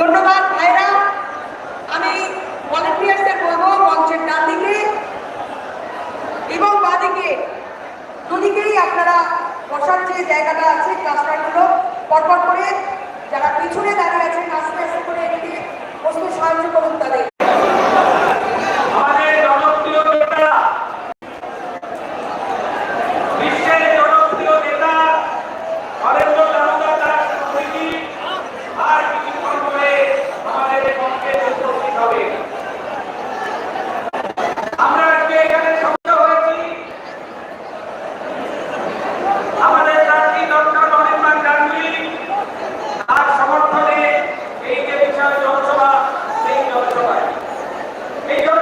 ধন্যবাদ, ভাইরা। আমি ভলেন্টিয়ার্সদের বলব, মঞ্চের ডান দিকে এবং বাদিকে। দুদিকেই আপনারা বসার যে জায়গাটা আছে ক্লাসটাগুলো পরপর করে যারা পিছনে দাঁড়িয়ে আছেন, আস্তে আস্তে করে এদিকে বসতে সাহায্য করুন তাদের।